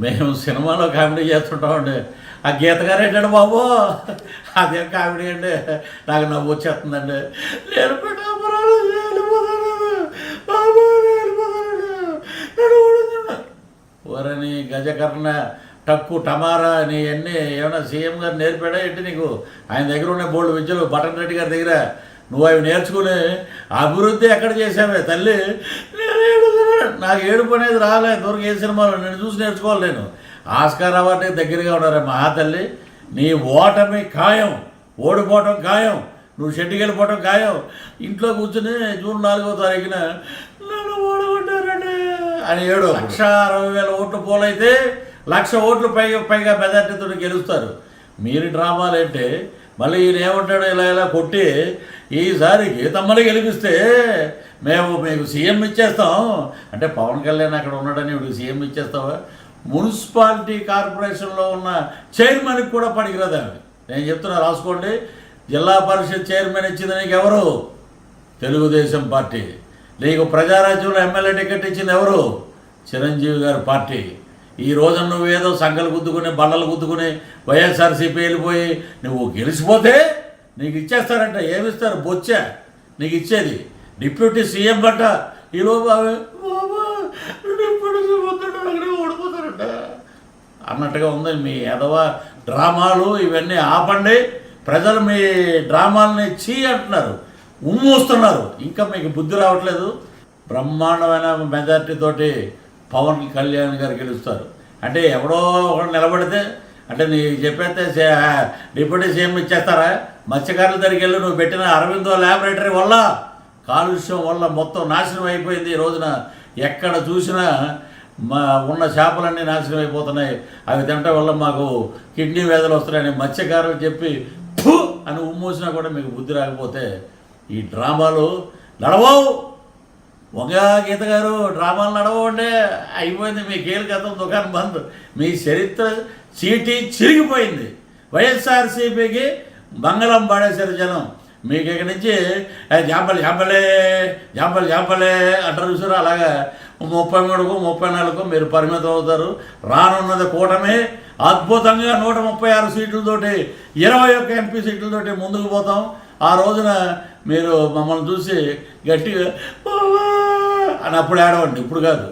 మేము సినిమాలో కామెడీ చేస్తుంటామండి ఆ గీత గారు ఏంటండి బాబు? అదేం కామెడీ అండి. నాకు నవ్వు వచ్చేస్తుందండి. నేను పిఠాపురాలు ఓరని గజకర్ణ టక్కు టమారా నీ అన్నీ ఏమైనా సీఎం గారు నేర్పాడా ఏంటి నీకు? ఆయన దగ్గర ఉన్న బోల్డ్ విద్యలు బటన్ రెడ్డి గారి దగ్గర నువ్వు అవి నేర్చుకుని అభివృద్ధి ఎక్కడ చేసావే తల్లి? నేను నాకు ఏడుపు అనేది రాలే దూరం ఏ సినిమాలో నేను చూసి నేర్చుకోవాలి నేను. ఆస్కార్ అవార్డుకి దగ్గరగా ఉన్నారే మహా తల్లి నీ ఓటమి ఖాయం ఓడిపోవటం ఖాయం నువ్వు షెడ్డుకి వెళ్ళిపోవటం ఖాయం. ఇంట్లో కూర్చుని జూన్ నాలుగో తారీఖున నన్ను ఓడగొట్టారండి అని ఏడు. లక్ష అరవై వేల ఓట్లు పోలైతే లక్ష ఓట్లు పైగా పైగా మెజార్టీతో గెలుస్తారు. మీరు డ్రామాలు ఏంటి? మళ్ళీ ఈయన ఏమంటాడు ఇలా ఇలా కొట్టి ఈసారి గీతమ్మని గెలిపిస్తే మేము మీకు సీఎం ఇచ్చేస్తాం. అంటే పవన్ కళ్యాణ్ అక్కడ ఉన్నాడని ఇప్పుడు సీఎం ఇచ్చేస్తావా? మున్సిపాలిటీ కార్పొరేషన్లో ఉన్న చైర్మన్కి కూడా పనికిరాదు ఆమె. నేను చెప్తున్నా రాసుకోండి. జిల్లా పరిషత్ చైర్మన్ ఇచ్చింది నీకు ఎవరు? తెలుగుదేశం పార్టీ. నీకు ప్రజారాజ్యంలో ఎమ్మెల్యే టికెట్ ఇచ్చింది ఎవరు? చిరంజీవి గారి పార్టీ. ఈ రోజు ఏదో సంఘాలు గుద్దుకుని బండలు గుద్దుకుని వైఎస్ఆర్సీపీ వెళ్ళిపోయి నువ్వు గెలిచిపోతే నీకు ఇచ్చేస్తారంట. ఏమిస్తారు? బొచ్చా. నీకు ఇచ్చేది. డిప్యూటీ సీఎం బట్ట ఈలోపు ఆమె, డిప్యూటీ సీఎం అక్కడే ఓడిపోతారంట. అన్నట్టుగా ఉంది మీ ఎదవ డ్రామాలు ఇవన్నీ ఆపండి. ప్రజలు మీ డ్రామాలని చీ అంటున్నారు ఉమ్మూస్తున్నారు ఇంకా మీకు బుద్ధి రావట్లేదు. బ్రహ్మాండమైన మెజార్టీ తోటి పవన్ కళ్యాణ్ గారు గెలుస్తారు. అంటే ఎవడో ఒకడు నిలబడితే అంటే నీ చెప్పేస్తే డిప్యూటీ సీఎం ఇచ్చేస్తారా? మత్స్యకారుల దగ్గరికి వెళ్ళి నువ్వు పెట్టిన అరవిందో ల్యాబొరేటరీ వల్ల కాలుష్యం వల్ల మొత్తం నాశనం అయిపోయింది ఈ రోజున. ఎక్కడ చూసినా మా ఉన్న చేపలన్నీ నాశనం అయిపోతున్నాయి. అవి తినటం వల్ల మాకు కిడ్నీ వ్యాధులు వస్తున్నాయని మత్స్యకారులు చెప్పి "ఫు" అని ఉమ్మూసినా కూడా మీకు బుద్ధి రాకపోతే ఈ డ్రామాలు నడవవు. వంగ గీత గారు డ్రామాలు నడవండి అయిపోయింది మీ కీలు దుకాణం బంద్. మీ చరిత్ర చీటీ చిరిగిపోయింది. వైఎస్ఆర్సీపీకి మంగళం పాడేశారు జనం. మీకు ఇక్కడి నుంచి జాంపలు జాంపలే జాంపలు జాంపలే అంటారు చూసారు? అలాగా ముప్పై మూడుకు ముప్పై నాలుగుకు మీరు పరిమితం అవుతారు. రానున్నది కూటమి అద్భుతంగా నూట ముప్పై ఆరు సీట్లతోటి ఇరవై ఒక్క ఎంపీ సీట్లతోటి ముందుకు పోతాం. ఆ రోజున మీరు మమ్మల్ని చూసి గట్టిగా అని అప్పుడు ఏడవండి. ఇప్పుడు కాదు.